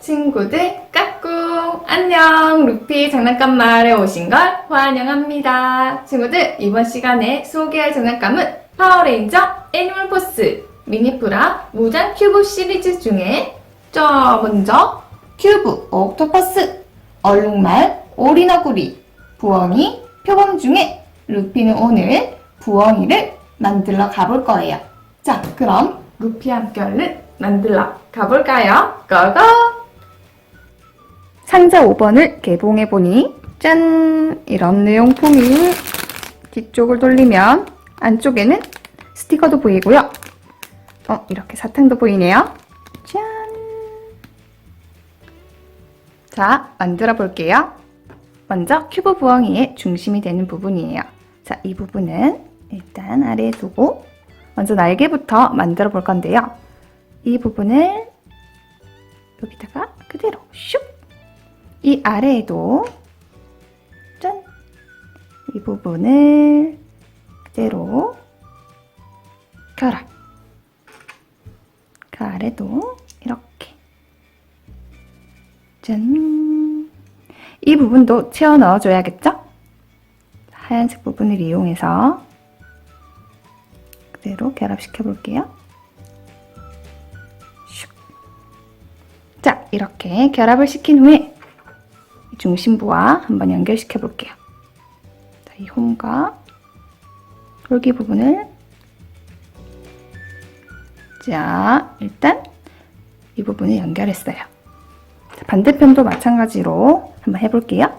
친구들 까꿍 안녕 루피 장난감 마을에 오신 걸 환영합니다 친구들 이번 시간에 소개할 장난감은 파워레인저 애니멀 포스 미니프라 무장 큐브 시리즈 중에 저 먼저 큐브 옥토퍼스 얼룩말 오리너구리 부엉이 표범 중에 루피는 오늘 부엉이를 만들러 가볼 거예요 자 그럼 함께 얼른 만들러 가볼까요? 고고! 상자 5번을 개봉해보니 짠! 이런 내용품이 뒤쪽을 돌리면 안쪽에는 스티커도 보이고요. 어, 이렇게 사탕도 보이네요. 짠! 자, 만들어 볼게요. 먼저 큐브 부엉이의 중심이 되는 부분이에요. 자, 이 부분은 일단 아래에 두고 먼저 날개부터 만들어 볼 건데요. 이 부분을 여기다가 그대로 슉! 이 아래에도 짠! 이 부분을 그대로 결합. 그 아래도 이렇게 짠! 이 부분도 채워 넣어줘야겠죠? 하얀색 부분을 이용해서 그대로 결합시켜 볼게요. 슉. 자, 이렇게 결합을 시킨 후에 이 중심부와 한번 연결시켜 볼게요. 자, 이 홈과 돌기 부분을 자, 일단 이 부분을 연결했어요. 자, 반대편도 마찬가지로 한번 해볼게요.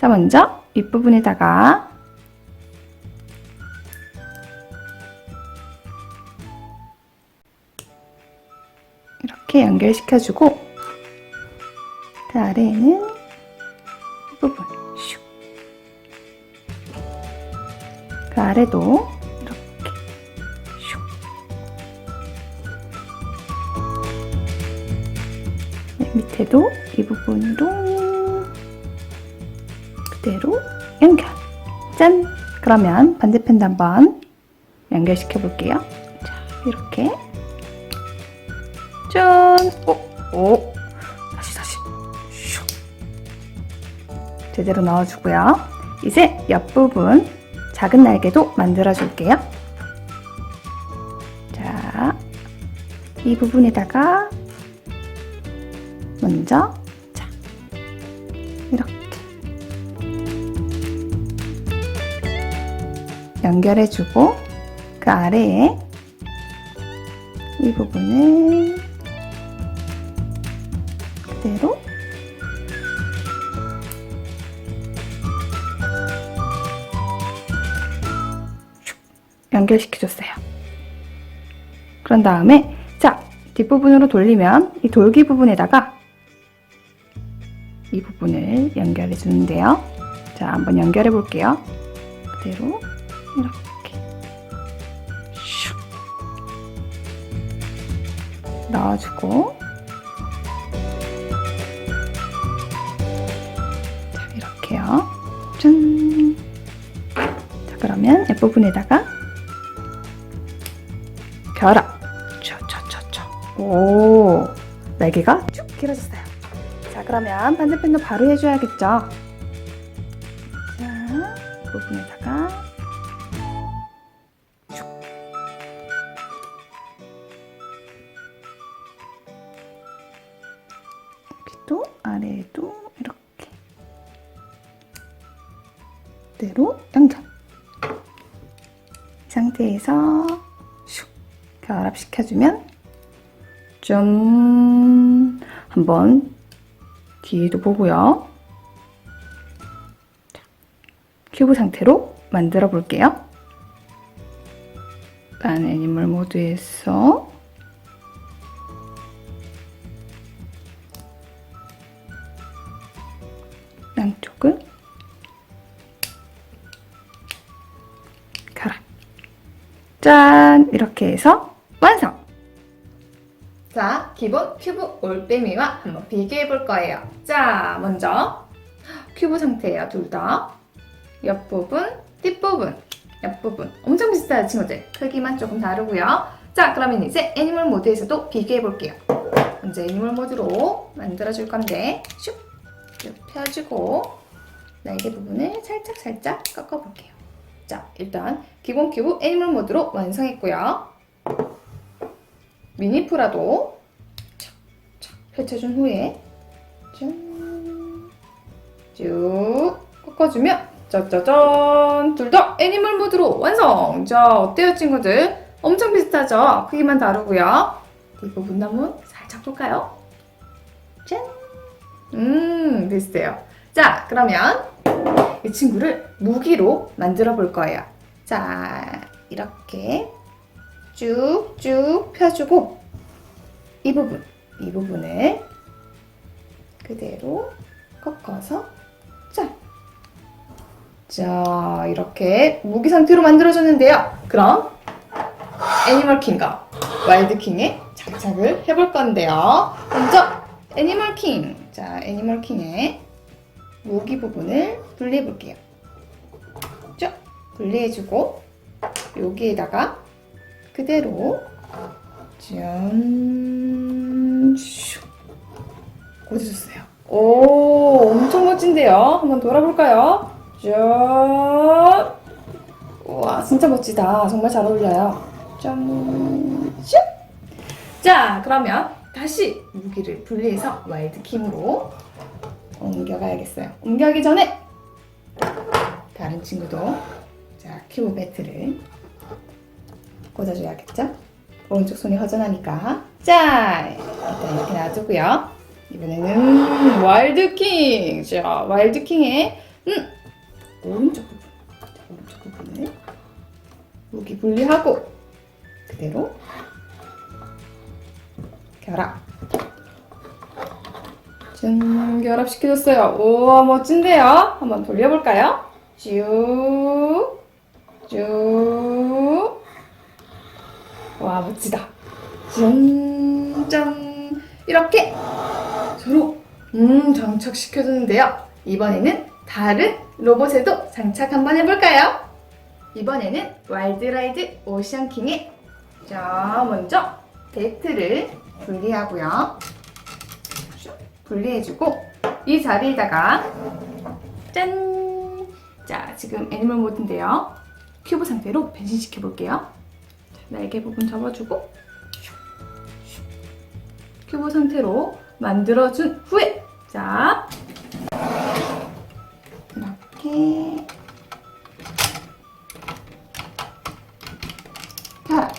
자, 먼저 윗부분에다가 이렇게 연결시켜주고 그 아래에는 아래도 이렇게 슉. 네, 밑에도 이 부분으로 그대로 연결. 짠! 그러면 반대편도 한번 연결시켜 볼게요. 자, 이렇게 짠! 오, 오. 다시 다시. 슉. 제대로 넣어주고요. 이제 옆부분 작은 날개도 만들어 줄게요. 자, 이 부분에다가 먼저 자, 이렇게 연결해 주고 그 아래에 이 부분을 그대로 연결시켜줬어요. 그런 다음에 자 뒷부분으로 돌리면 이 돌기 부분에다가 이 부분을 연결해 주는데요. 자 한번 연결해 볼게요. 그대로 이렇게 슉 넣어주고 자 이렇게요 짠! 자 그러면 옆부분에다가 결합 춰춰춰춰 오 날개가 쭉 길어졌어요. 자 그러면 반대편도 바로 해줘야겠죠? 자이 부분에다가 여기도 아래에도 이렇게 그대로 연결 이 상태에서 슉 결합시켜주면 짠 한번 뒤에도 보고요 자, 큐브 상태로 만들어 볼게요 일단 애니멀 모드에서 양쪽을 결합. 짠! 이렇게 해서 완성! 자, 기본 큐브 올빼미와 한번 비교해 볼 거예요. 자, 먼저 큐브 상태예요, 둘 다. 옆부분, 뒷부분, 옆부분. 엄청 비슷해요, 친구들. 크기만 조금 다르고요. 자, 그러면 이제 애니멀 모드에서도 비교해 볼게요. 먼저 애니멀 모드로 만들어 줄 건데 슉! 쭉 펴주고 날개 부분을 살짝 살짝 꺾어볼게요. 자, 일단 기본 큐브 애니멀 모드로 완성했고요. 미니프라도 펼쳐준 후에 짠, 쭉 꺾어주면 짜자잔 둘 다 애니멀 모드로 완성! 자, 어때요 친구들? 엄청 비슷하죠? 크기만 다르고요. 이 부분 한번 살짝 볼까요? 짠! 음, 비슷해요. 자, 그러면 이 친구를 무기로 만들어 볼 거예요. 자, 이렇게 쭉쭉 펴주고 이 부분, 이 부분을 그대로 꺾어서 짠! 자, 이렇게 무기 상태로 만들어줬는데요. 그럼 애니멀 킹과 와일드 킹의 장착을 해볼 건데요. 먼저 애니멀 킹. 자, 애니멀 킹의 무기 부분을 분리해 볼게요. 쭉 분리해주고 여기에다가 그대로 짠, 슉 꽂아줬어요. 오, 엄청 멋진데요. 한번 돌아볼까요? 짠. 우와, 진짜 멋지다. 정말 잘 어울려요. 짠, 슉. 자, 그러면 다시 무기를 분리해서 와일드 킹으로 옮겨가야겠어요. 옮겨가기 전에 다른 친구도 자 큐브 배트를 꽂아줘야겠죠? 오른쪽 손이 허전하니까 자 일단 이렇게 놔두고요. 이번에는 와일드 킹. 자 와일드 킹의 음 오른쪽 부분, 자, 오른쪽 부분을 무기 분리하고 그대로 결합. 짠, 결합시켜줬어요. 우와, 멋진데요? 한번 돌려볼까요? 쭉, 쭉. 와, 멋지다. 짠, 짠. 이렇게 서로, 음, 장착시켜주는데요. 이번에는 다른 로봇에도 장착 한번 해볼까요? 이번에는 와일드라이드 오션킹의 자, 먼저 배트를 분리하고요. 분리해주고 이 자리에다가 짠! 자, 지금 애니멀 모드인데요. 큐브 상태로 변신시켜 볼게요. 자, 날개 부분 접어주고 큐브 상태로 만들어준 후에 자 이렇게 자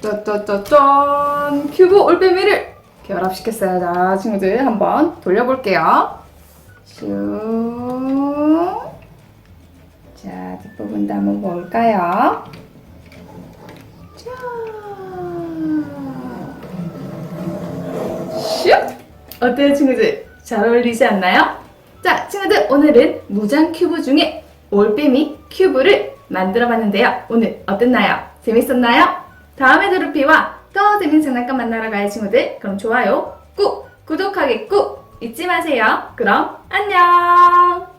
짜짜짜짠 큐브 올빼미를 결합시켰어요. 자, 친구들 한번 돌려볼게요. 쭉. 자, 뒷부분도 한번 볼까요? 자. 슉! 어때요, 친구들? 잘 어울리지 않나요? 자, 친구들, 오늘은 무장 큐브 중에 올빼미 큐브를 만들어 봤는데요. 오늘 어땠나요? 재밌었나요? 다음에 드루피와 더 재밌는 장난감 만나러 가요, 친구들. 그럼 좋아요 꾹! 구독하기 꾹! 잊지 마세요. 그럼 안녕!